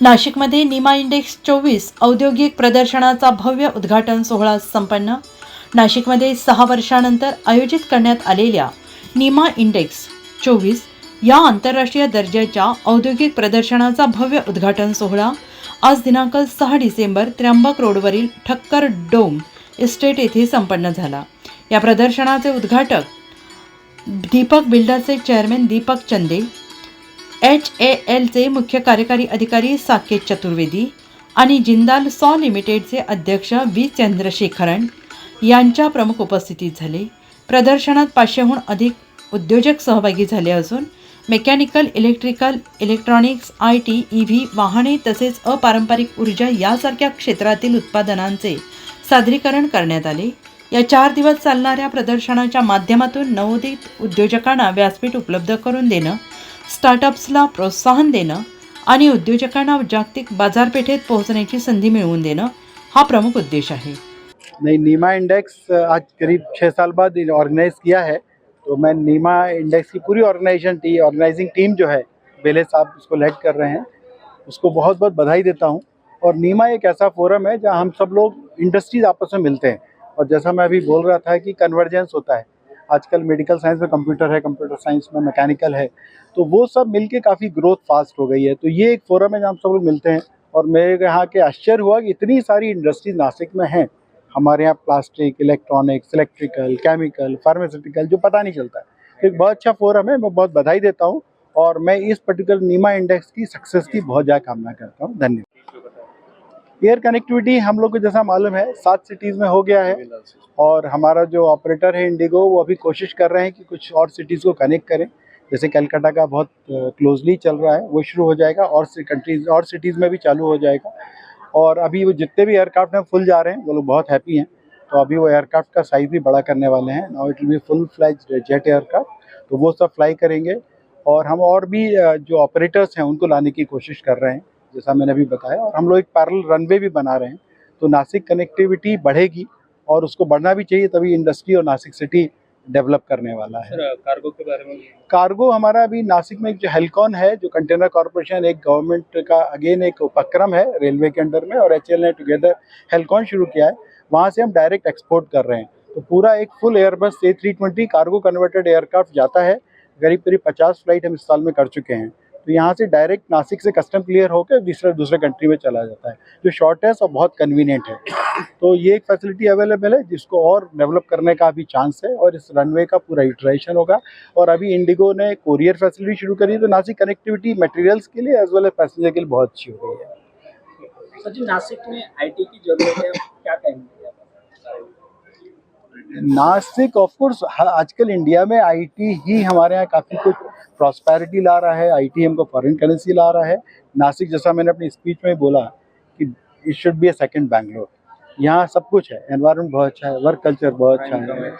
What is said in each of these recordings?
नाशिकमध्ये निमा इंडेक्स चोवीस औद्योगिक प्रदर्शनाचा भव्य उद्घाटन सोहळा संपन्न. नाशिकमध्ये सहा वर्षानंतर आयोजित करण्यात आलेल्या निमा इंडेक्स चोवीस या आंतरराष्ट्रीय दर्जाच्या औद्योगिक प्रदर्शनाचा भव्य उद्घाटन सोहळा आज दिनांक सहा डिसेंबर त्र्यंबक रोडवरील ठक्कर डोम इस्टेट येथे संपन्न झाला. या प्रदर्शनाचे उद्घाटक दीपक बिल्डरचे चेअरमॅन दीपक चंदे एच ए एलचे मुख्य कार्यकारी अधिकारी साकेत चतुर्वेदी आणि जिंदाल सॉ लिमिटेडचे अध्यक्ष व्ही चंद्रशेखरन यांच्या प्रमुख उपस्थितीत झाले. प्रदर्शनात पाचशेहून अधिक उद्योजक सहभागी झाले असून mechanical electrical electronics I T E V वाहने तसेच अपारंपरिक ऊर्जा यासारख्या क्षेत्रातील उत्पादनांचे सादरीकरण करण्यात आले. या चार दिवस चालणाऱ्या प्रदर्शनाच्या माध्यमातून नवोदित उद्योजकांना व्यासपीठ उपलब्ध करून देणं स्टार्टअप्सला प्रोत्साहन देणं आणि उद्योजकांना जागतिक बाजारपेठेत पोहोचण्याची संधी मिळवून देणं हा प्रमुख उद्देश आहे. नहीं नीमा इंडेक्स आज करीब छः साल बाद ऑर्गेनाइज किया है तो मैं नीमा इंडेक्स की पूरी ऑर्गेनाइजेशन टी ऑर्गेनाइजिंग टीम जो है बेले साहब उसको लेड कर रहे हैं उसको बहुत बहुत बधाई देता हूँ। और नीमा एक ऐसा फोरम है जहाँ हम सब लोग इंडस्ट्रीज आपस में मिलते हैं। और जैसा मैं अभी बोल रहा था कि कन्वर्जेंस होता है आजकल मेडिकल साइंस में कंप्यूटर है कंप्यूटर साइंस में मैकेनिकल है तो वो सब मिलके काफ़ी ग्रोथ फास्ट हो गई है। तो ये एक फोरम है जहाँ सब लोग मिलते हैं और मेरे यहाँ के आश्चर्य हुआ कि इतनी सारी इंडस्ट्रीज़ नासिक में हैं। हमारे यहाँ plastic electronics electrical chemical pharmaceutical जो पता नहीं चलता तो एक बहुत अच्छा फोरम है, मैं बहुत बधाई देता हूँ और मैं इस पर्टिकुलर नीमा इंडेक्स की सक्सेस की बहुत ज़्यादा कामना करता हूँ। धन्यवाद। एयर कनेक्टिविटी हम लोग को जैसा मालूम है, सात सिटीज़ में हो गया है। और हमारा जो ऑपरेटर है इंडिगो वो अभी कोशिश कर रहे हैं कि कुछ और सिटीज़ को कनेक्ट करें। जैसे कलकत्ता का बहुत क्लोजली चल रहा है, वो शुरू हो जाएगा और कंट्रीज़ और सिटीज़ में भी चालू हो जाएगा। और अभी वो जितने भी एयरक्राफ्ट हैं फुल जा रहे हैं, वो लोग बहुत हैप्पी हैं। तो अभी वो एयरक्राफ्ट का साइज़ भी बड़ा करने वाले हैं। Now it will be full flies jet aircraft तो वो सब फ्लाई करेंगे। और हम और भी जो ऑपरेटर्स हैं, उनको लाने की कोशिश कर रहे हैं। जैसा मैंने अभी बताया और हम लोग एक पैरल रनवे भी बना रहे हैं तो नासिक कनेक्टिविटी बढ़ेगी और उसको बढ़ना भी चाहिए तभी इंडस्ट्री और नासिक सिटी डेवलप करने वाला है। कार्गो के बारे में कार्गो हमारा अभी नासिक में एक जो हेलकॉन है जो कंटेनर कॉरपोरेशन एक गवर्नमेंट का अगेन एक उपक्रम है रेलवे के अंडर में और एच ने टुगेदर हेलकॉन शुरू किया है वहाँ से हम डायरेक्ट एक्सपोर्ट कर रहे हैं। तो पूरा एक full Airbus A three twenty cargo converted aircraft जाता है करीब करीब पचास फ़्लाइट हम इस साल में कर चुके हैं। तो यहाँ से डायरेक्ट नासिक से कस्टम क्लियर होकर दूसरे दूसरे कंट्री में चला जाता है, जो शॉर्टेस्ट और बहुत कन्वीनियंट है। तो ये एक फैसिलिटी अवेलेबल है, जिसको और डेवलप करने का भी चांस है और इस रनवे का पूरा यूटिलाइजेशन होगा। और अभी इंडिगो ने कोरियर फैसिलिटी शुरू करी तो नासिक कनेक्टिविटी मटेरियल्स के लिए एज वेल एज पैसेंजर के लिए बहुत अच्छी हो गई है। सर जी, नासिक में आईटी की ज़रूरत है, क्या कहेंगे? नासिक ऑफ़ कोर्स आजकल इंडिया में आईटी ही हमारे यहाँ काफ़ी कुछ प्रॉस्पेरिटी ला रहा है आईटी हमको फॉरेन करेंसी ला रहा है। नासिक जैसा मैंने अपनी स्पीच में बोला कि it should be a second Bangalore यहाँ सब कुछ है एनवायरनमेंट बहुत अच्छा है वर्क कल्चर बहुत अच्छा है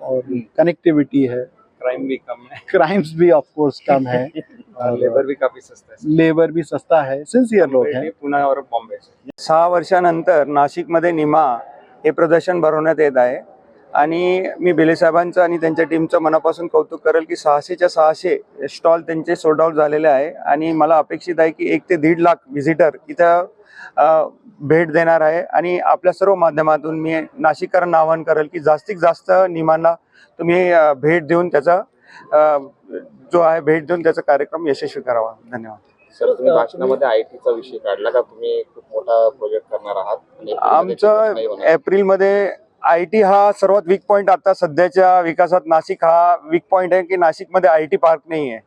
और कनेक्टिविटी है। क्राइम भी कम है। क्राइम्स भी ऑफ़ कोर्स कम है। लेबर भी काफ़ी सस्ता है। लेबर भी सस्ता है। सिंसियर लोग हैं। पुणे और बॉम्बे से। सहा वर्षानंतर नाशिकमध्ये निमा हे प्रदर्शन भरवण्यात येत आहे. आणि मी बेले साहेबांचं आणि त्यांच्या टीमचं मनापासून कौतुक करेल की सहाशेच्या सहाशे स्टॉल त्यांचे सोल्ड आउट झालेले आहे. आणि मला अपेक्षित आहे की एक ते दीड लाख व्हिजिटर इथं भेट देणार आहे. आणि आपल्या सर्व माध्यमातून मी नाशिककरांना आवाहन करेल की जास्तीत जास्त निमांना तुम्ही भेट देऊन त्याचा जो आहे भेट देऊन त्याचा कार्यक्रम यशस्वी करावा. धन्यवाद. सर तुम्ही भाषणामध्ये आयटीचा विषय काढला का? तुम्ही खूप मोठा प्रोजेक्ट करणार आहात. आमचं. एप्रिलमध्ये आय टी हा सर्वात वीक पॉईंट आता सध्याच्या विकासात. नाशिक हा वीक पॉईंट आहे की नाशिकमध्ये आय टी पार्क नाही आहे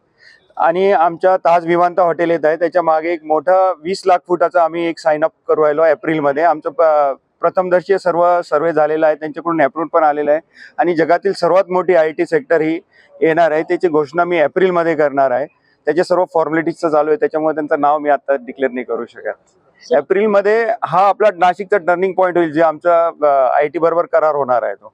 आणि आमच्या ताज विमानता हॉटेल येत आहे. त्याच्यामागे एक मोठं वीस लाख फुटाचा आम्ही एक साइन अप करू राहिलो एप्रिलमध्ये. आमचं प- प्रथमदर्शी सर्व सर्वे झालेला आहे. त्यांच्याकडून अप्रूव्ह पण आलेलं आहे. आणि जगातील सर्वात मोठी आय टी सेक्टर ही येणार आहे. त्याची घोषणा मी एप्रिलमध्ये करणार आहे. त्याचे सर्व फॉर्मॅलिटीजचं चालू आहे. त्याच्यामुळे त्यांचं नाव मी आता डिक्लेअर नाही करू शकत. एप्रिलमध्ये हा आपला नाशिकचा टर्निंग पॉईंट होईल जे आमचा आय टी बरोबर करार होणार आहे तो.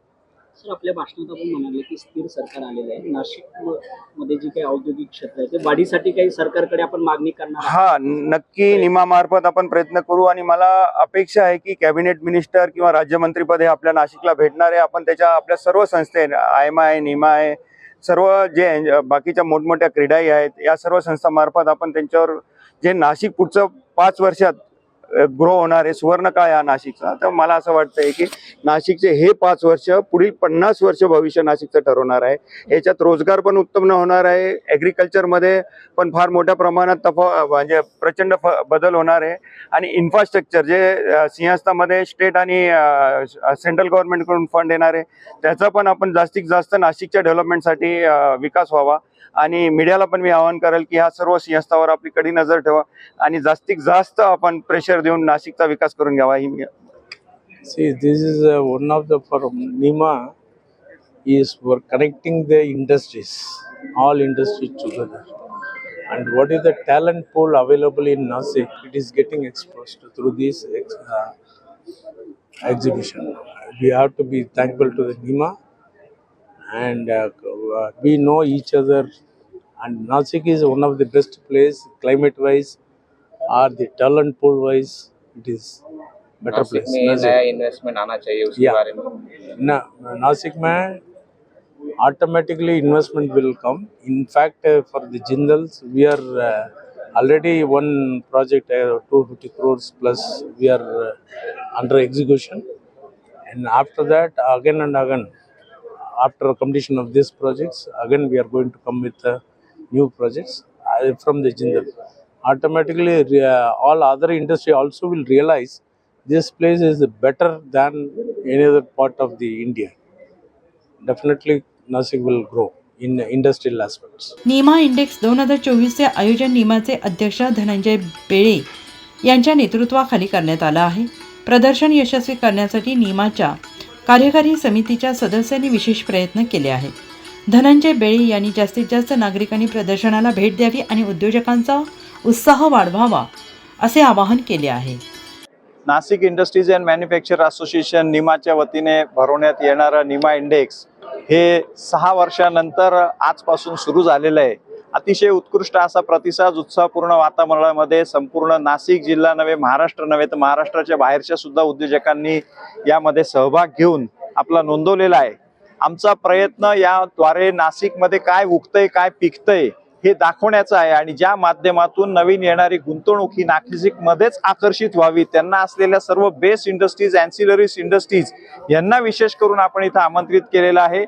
सर आपल्या भाषणात आपण म्हणाले की स्थिर सरकार आलेलं आहे. नाशिकमध्ये जी काही औद्योगिक क्षेत्र आहे ते वाढीसाठी काही सरकारकडे आपण मागणी करणार? हा नक्की निमामार्फत आपण प्रयत्न करू आणि मला अपेक्षा आहे की कॅबिनेट मिनिस्टर किंवा राज्यमंत्रीपद हे आपल्या नाशिकला भेटणार आहे. आपण त्याच्या आपल्या सर्व संस्थे आय एम आय निमा आहे सर्व जे बाकीच्या मोठमोठ्या क्रीडाही आहेत या सर्व संस्थामार्फत आपण त्यांच्यावर जे नाशिक पुढचं पाच वर्षात ग्रो होणार आहे सुवर्णकाळ या नाशिकचा. तर मला असं वाटतंय की नाशिकचे हे पाच वर्ष पुढील पन्नास वर्ष भविष्य नाशिकचं ठरवणार आहे. याच्यात रोजगार पण उत्पन्न होणार आहे. ॲग्रिकल्चरमध्ये पण फार मोठ्या प्रमाणात तफा म्हणजे प्रचंड फ बदल होणार आहे. आणि इन्फ्रास्ट्रक्चर जे सिंहस्थामध्ये स्टेट आणि सेंट्रल गव्हर्नमेंटकडून फंड येणार आहे त्याचा पण आपण जास्तीत जास्त नाशिकच्या डेव्हलपमेंटसाठी विकास व्हावा. आणि मीडियाला पण मी आवाहन करेल की ह्या सर्व संस्थावर आपली कडी नजर ठेवा आणि जास्तीत जास्त आपण प्रेशर देऊन नाशिकचा विकास करून घ्यावा ही see this is one of the for NIMA is for connecting the industries all industries together and what is the talent pool available in Nashik it is getting express through this exhibition we have to be thankful to the NIMA and uh, uh, we know each other. And Nasik is one of the best place, climate-wise, or the talent pool-wise. It is better Nashik place. में Nasik. नया investment आना चाहिए उसके Yeah. बारे में Na, Nasik में automatically investment will come. In fact, uh, for the Jindals, we are uh, already one project, uh, 250 crores plus, we are uh, under execution. And after that, again and again, after completion of these projects, again we are going to come with uh, new projects uh, from the Jindal. Automatically, uh, all other industry also will realize this place is better than any other part of the India. Definitely, Nasik will grow in industrial aspects. NIMA index दोन हजार चोवीसचे आयोजन निमाचे अध्यक्ष धनंजय बेळे यांच्या नेतृत्वाखाली करण्यात आलं आहे प्रदर्शन यशस्वी करण्यासाठी निमाच्या कार्यकारी समितीच्या सदस्यांनी विशेष प्रयत्न केले आहेत. धनंजय बेळी यांनी जास्तीत जास्त नागरिकांनी प्रदर्शनाला भेट द्यावी आणि उद्योजकांचा उत्साह वाढवावा असे आवाहन केले आहे. Nashik industries and manufacture association निमाच्या वतीने भरवण्यात येणारं निमा इंडेक्स हे सहा वर्षानंतर आजपासून सुरू झालेलं आहे. अतिशय उत्कृष्ट असा प्रतिसाद उत्साहपूर्ण वातावरणामध्ये संपूर्ण नाशिक जिल्हा नव्हे महाराष्ट्र नव्हे तर महाराष्ट्राच्या बाहेरच्या सुद्धा उद्योजकांनी यामध्ये सहभाग घेऊन आपला नोंदवलेला आहे. आमचा प्रयत्न याद्वारे नाशिकमध्ये काय उगतंय काय पिकतंय हे दाखवण्याचं आहे आणि ज्या माध्यमातून नवीन येणारी गुंतवणूक ही नाशिकमध्येच आकर्षित व्हावी त्यांना असलेल्या सर्व बेस्ट इंडस्ट्रीज अँसिलरीज इंडस्ट्रीज यांना विशेष करून आपण इथं आमंत्रित केलेलं आहे.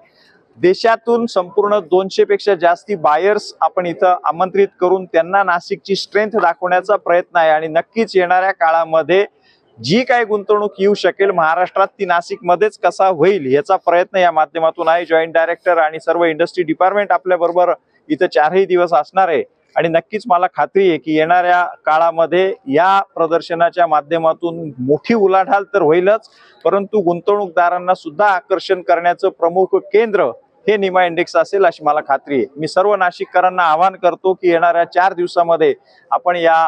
देशातून संपूर्ण दोनशे पेक्षा जास्ती बायर्स आपण इथं आमंत्रित करून त्यांना नाशिकची स्ट्रेंथ दाखवण्याचा प्रयत्न आहे. आणि नक्कीच येणाऱ्या काळामध्ये जी काय गुंतवणूक येऊ शकेल महाराष्ट्रात ती नाशिकमध्येच कसा होईल याचा प्रयत्न या माध्यमातून आहे. जॉईंट डायरेक्टर आणि सर्व इंडस्ट्री डिपार्टमेंट आपल्या बरोबर इथं चारही दिवस असणार आहे. आणि नक्कीच मला खात्री आहे की येणाऱ्या काळामध्ये या प्रदर्शनाच्या माध्यमातून मोठी उलाढाल तर होईलच परंतु गुंतवणूकदारांना सुद्धा आकर्षण करण्याचं प्रमुख केंद्र हे निमा इंडेक्स असेल अशी मला खात्री आहे. मी सर्व नाशिककरांना आवाहन करतो की येणाऱ्या चार दिवसामध्ये आपण या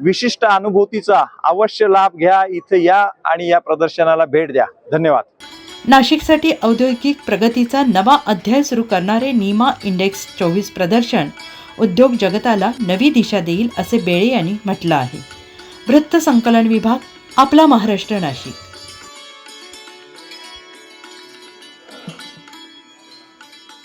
विशिष्ट अनुभूतीचा अवश्य लाभ घ्या इथे या आणि या प्रदर्शनाला भेट द्या. धन्यवाद. नाशिकसाठी औद्योगिक प्रगतीचा नवा अध्याय सुरू करणारे निमा इंडेक्स चोवीस प्रदर्शन उद्योग जगताला नवी दिशा देईल असे बेळे यांनी म्हटलं आहे. वृत्त संकलन विभाग आपला महाराष्ट्र नाशिक.